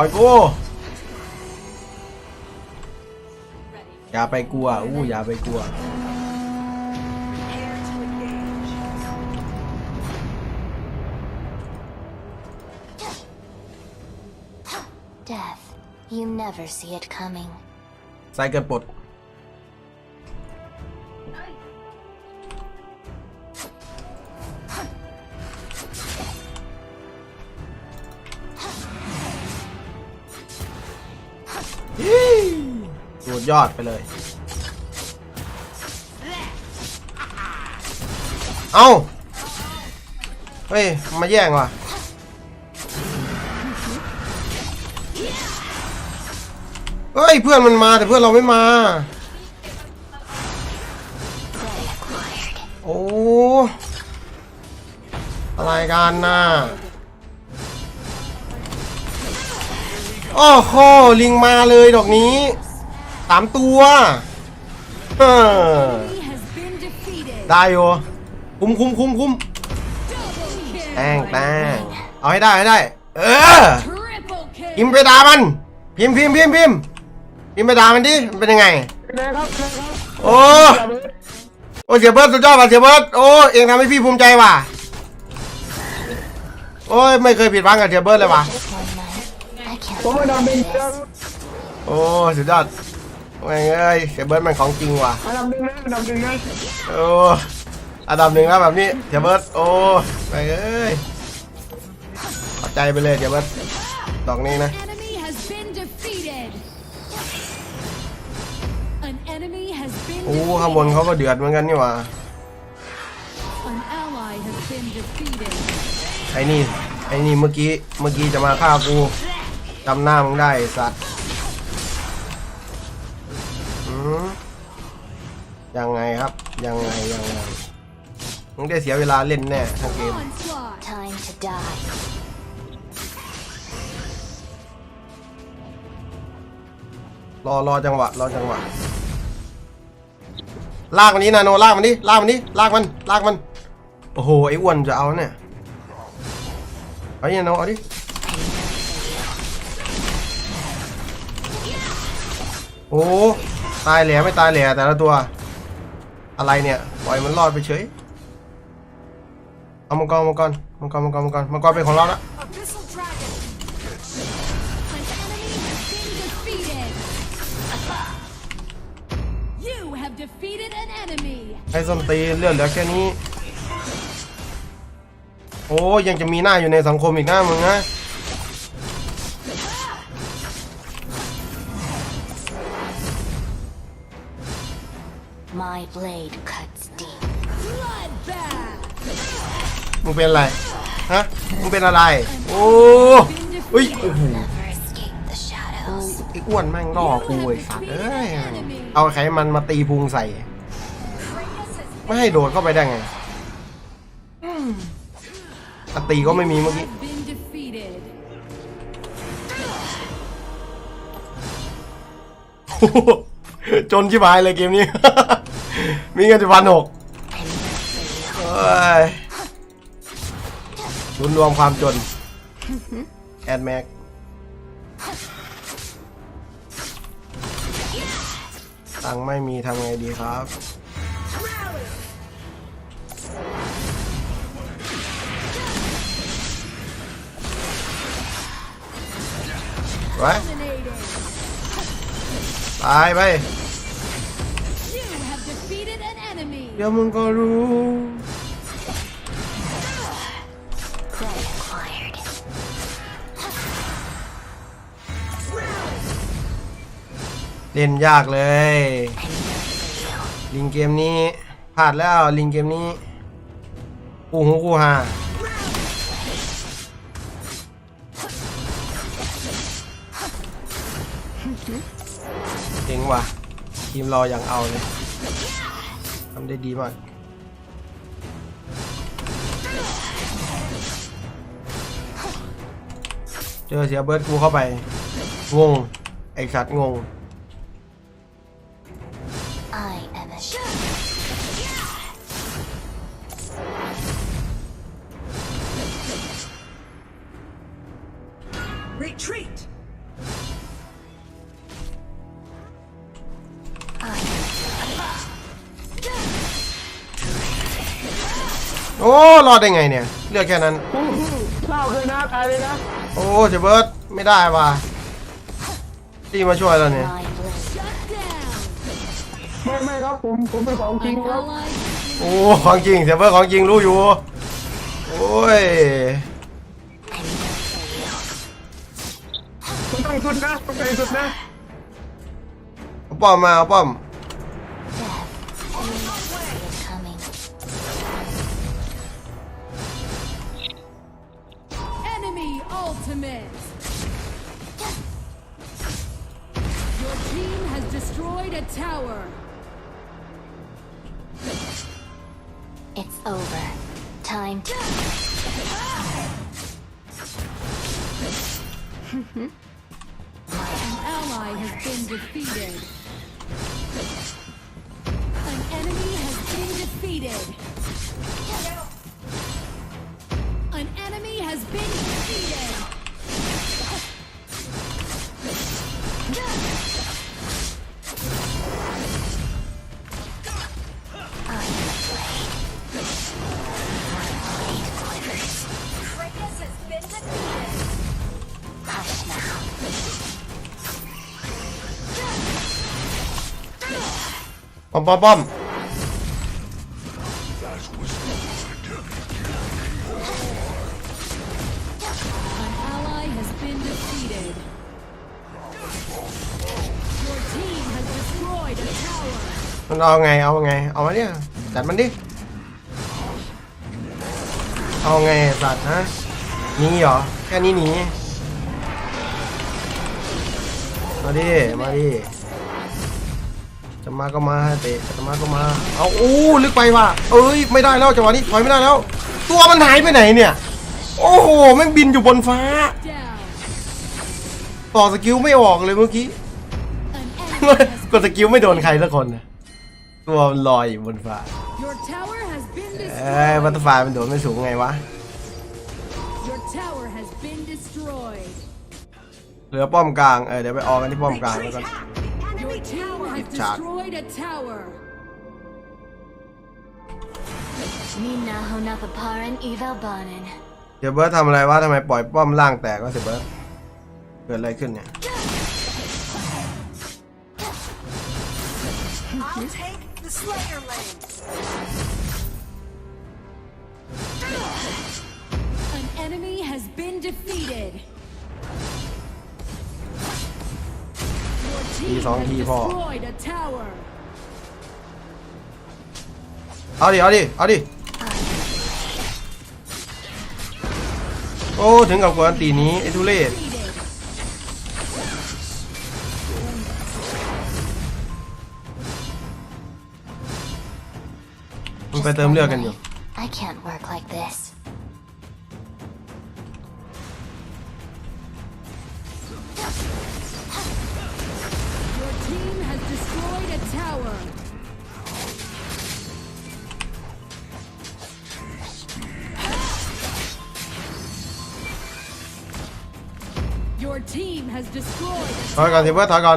ปล่อยกูอย่าไปกลัวอู้อย่าไปกลัว Death. You never see it coming. ใส่เกิดปลด สุดยอดไปเลย เอาเฮ้ย มาแย่งว่ะ เฮ้ย เพื่อนมันมาแต่เพื่อนเราไม่มา โอ้ อะไรกันน่ะ โอ้โหลิงมาเลยดอกนี้สามตัวเออได้อยู่คุ้มคุ้มคุ้มคุ้มแป้งแป้งเอาให้ได้ให้ได้ เออพิมพ์ไปด่ามัน พิมพิมพิมพิมพิมพ์ไปด่ามันดิเป็นยังไงโอ้โอ้เสียเบิร์ดสุดยอดว่ะเสียเบิร์ดโอ้เองทำให้พี่ภูมิใจว่ะโอ้ยไม่เคยผิดหวังกับเสียเบิร์ดเลยว่ะ One night, I can't ผมไม่นำเป็น believe this. โอ้สุดยอดแม่งเอ้ยเสียเบิร์ดมันของจริงว่ะอันดับหนึ่งนะอันดับหนึ่งนะโอ้อันดับหนึ่งแล้วแบบนี้เสียเบิร์ดโอ้แม่งเอ้ยขอบใจไปเลยเสียเบิร์ดดอกนี้นะ Enemy has been defeated. An enemy has been โอ้ข้างบน defeated. เขาก็เดือดเหมือนกันนี่หว่า An ally has been defeated. ไอ้นี่ไอ้นี่เมื่อกี้เมื่อกี้จะมาฆ่ากู จำหน้ามึงได้ไอ้สัตว์อืมยังไงครับ ยังไง ยังไง มึงได้เสียเวลาเล่นแน่ทั้งเกม Onslaught. Time to die. รอรอจังหวะรอจังหวะ ลากมันนี้นาโนลากมันนี้ลากมันนี้ลากมันลากมัน โอ้โหไอ้อ้วนจะเอาเนี่ย เอาดินาโนเอาดิ โอ้ตายแหล่ไม่ตายแหล่แต่ละตัว อะไรเนี่ยปล่อยมันรอดไปเฉยเอามังกรมังกรมังกรมังกรมังกรมังกรเป็นของเราละไอ้ส้นตีเลือดเหลือแค่นี้ โอ้ยังจะมีหน้าอยู่ในสังคมอีกหน้ามึงนะ blade cuts deep. Bloodbath. มึงเป็นอะไร ฮะ มึงเป็นอะไร โอ้เฮ้ยโอ้โห Never escape the shadows. ไอ้อ้วนแม่งล่อกูไอ้สัตว์เอ้ย เอาไขมันมาตีพุงใส่ ไม่ให้โดดเข้าไปได้ไงอืมอันตีก็ไม่มีเมื่อกี้ Have been defeated. โอ้โหจนชิบหายเลยเกมนี้ มีเงินจะพันหกรุนรวมความจน แอดแม็กตังไม่มีทำไงดีครับไว้ตายไป เดี๋ยวมึงก็รู้เล่นยากเลย ลิงเกมนี้พลาดแล้วลิงเกมนี้กูหูกูหาเก่งว่ะทีมรออย่างเอาเลย ทำได้ดีมากเจอเสียเบิร์ดกูเข้าไป งง ไอสัตว์งง รอดได้ไงเนี่ย เลือกแค่นั้นเศร้าเลยนะตายเลยนะโอ้เจเบิร์ดไม่ได้ว่ะตีมาช่วยแล้วเนี่ย My blade. Shut down. ไม่ไม่ครับผมผมเป็นของจริง An ครับ ally โอ้ของจริงเจเบิร์ดของจริงรู้อยู่ โอ้ย คุณต้องสุดนะต้องไปสุดนะเอาป้อมมาเอาป้อม ultimate. Your team has destroyed a tower. It's over. Time to. An ally has been defeated. ป้อมป้อมป้อม An ally has been defeated. Your team has destroyed a tower. มันเอาไง เอาไง เอามาเนี่ยจัดมันดิ เอาไงสัตว์ฮะหนีเหรอ แค่นี้หนี มาดิ มาดิ จะมาก็มาเตะจะมาก็มา เอาอู้ลึกไปว่ะเอ้ยไม่ได้แล้วจังหวะนี้ถอยไม่ได้แล้ว ตัวมันหายไปไหนเนี่ย โอ้โหแม่งบินอยู่บนฟ้า ต่อสกิลไม่ออกเลยเมื่อกี้กดสกิลไม่โดนใครสักคนนะตัวมันลอยอยู่บนฟ้าเอ้ยบัตเตอร์ไฟมันโดดไม่สูงไงวะเหลือป้อมกลางเออเดี๋ยวไปออกกันที่ป้อมกลางแล้วกัน team has Chặt. destroyed a tower. Minna Honapaparan Evalbanen. เดี๋ยวเบิร์ดทำอะไรวะทำไมปล่อยป้อมล่างแตกวะเสียเบิร์ดเกิดอะไรขึ้นเนี่ย I'll take the Slayer lane. An enemy has been defeated. Your team Đi xong has đi po. destroyed a tower. เอาดิ เอาดิ เอาดิ โอ้ ถึงกับกวนตีนี้ ไอ้ทุเรศ Defeated. มันไปเติมเลือดกันอยู่ I can't work like this. Tower. Your team has destroyed a ถอยก่อ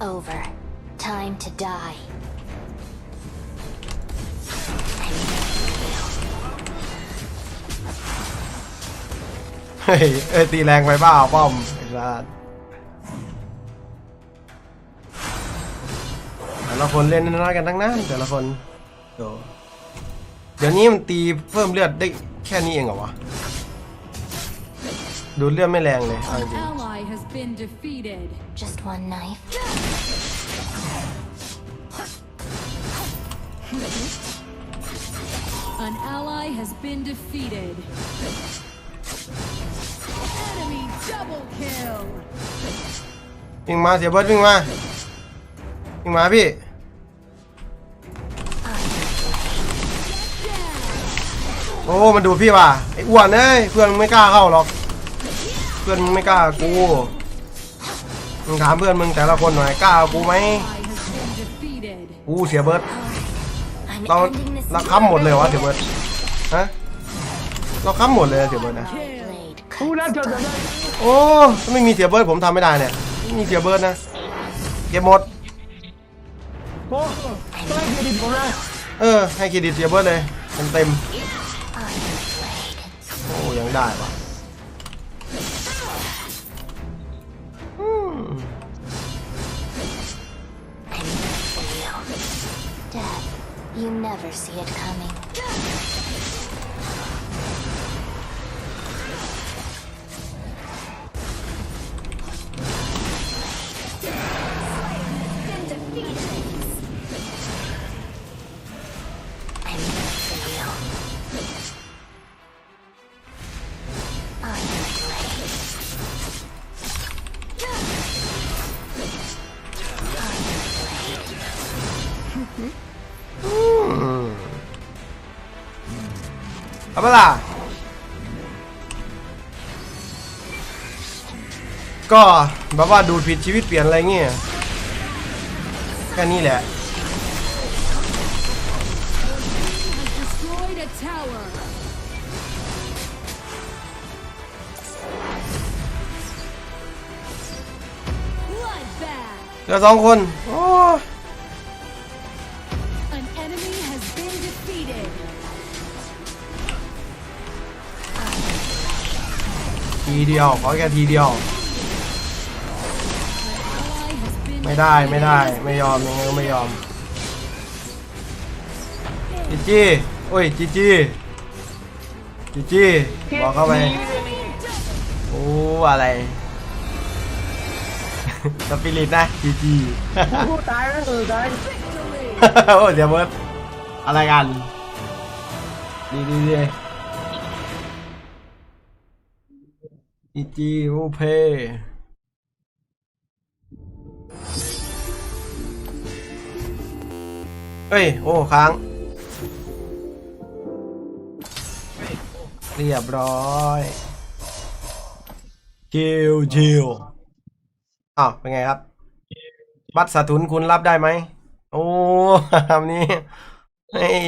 over. Time to die. เฮ้ยเอ้ยตีแรงไปเปล่าป้อมไอ้สัสแต่ละคนเล่นน้อยกันทั้งนั้นแต่ละคนโดเดี๋ยวนี้มันตีเพิ่มเลือดได้แค่นี้เองเหรอวะ ดูดเลือดไม่แรงเลยเอาจ An ริง ally has been defeated. Just one knife. An ally has been defeated. Enemy double kill. วิ่งมาเสียเบิร์ดวิ่งมายิงมาพี่ โอ้มันดูพี่ว่ะไอ้อ้วนเอ้ยเพื่อนมึงไม่กล้าเข้าหรอกเพื่อนมึงไม่กล้ากูมึงถามเพื่อนมึงแต่ละคนหน่อยกล้ากูไหม Ally has been defeated. กูเสียเบิร์ด I'm เรา ending this เราค้ำหมดเลยวะเสียเบิร์ดฮะเราค้ำหมดเลยเสียเบิร์ดนะ blade ผู้ cuts นั้นจะจะได้โอ้ถ้าไม่มีเสียเบิร์ดผมทำไม่ได้เนี่ยไม่มีเสียเบิร์ดนะเก็บหมดโอ้ไม่เครดิตผมนะเออให้เครดิตเสียเบิร์ดเลยเต็มเต็ม Iron blade. ๆโอ้ยังได้วะ Death. You never see it coming. เอาเปล่าก็แบบว่าดูดผิดชีวิตเปลี่ยนอะไรเงี้ยแค่นี้แหละ เหลือสองคน โอ้ ทีเดียวขอแค่ทีเดียว ไม่ได้ไม่ได้ไม่ยอมยังไงก็ไม่ยอมจีจี้โอ้ยจีจี้จีจี้บอกเข้าไปโอ้อะไรสปิริตนะจีจี้ผู้ตายแล้วตายโอ้เดี๋ยวเบิร์ดอะไรกันดีดีดี จีจีโอเพเฮ้ย โอ้ ค้าง เรียบร้อยจิวจิวอ้าวเป็นไงครับ บัตรสะทุนคุณรับได้ไหม โอ้คำนี้เฮ้ย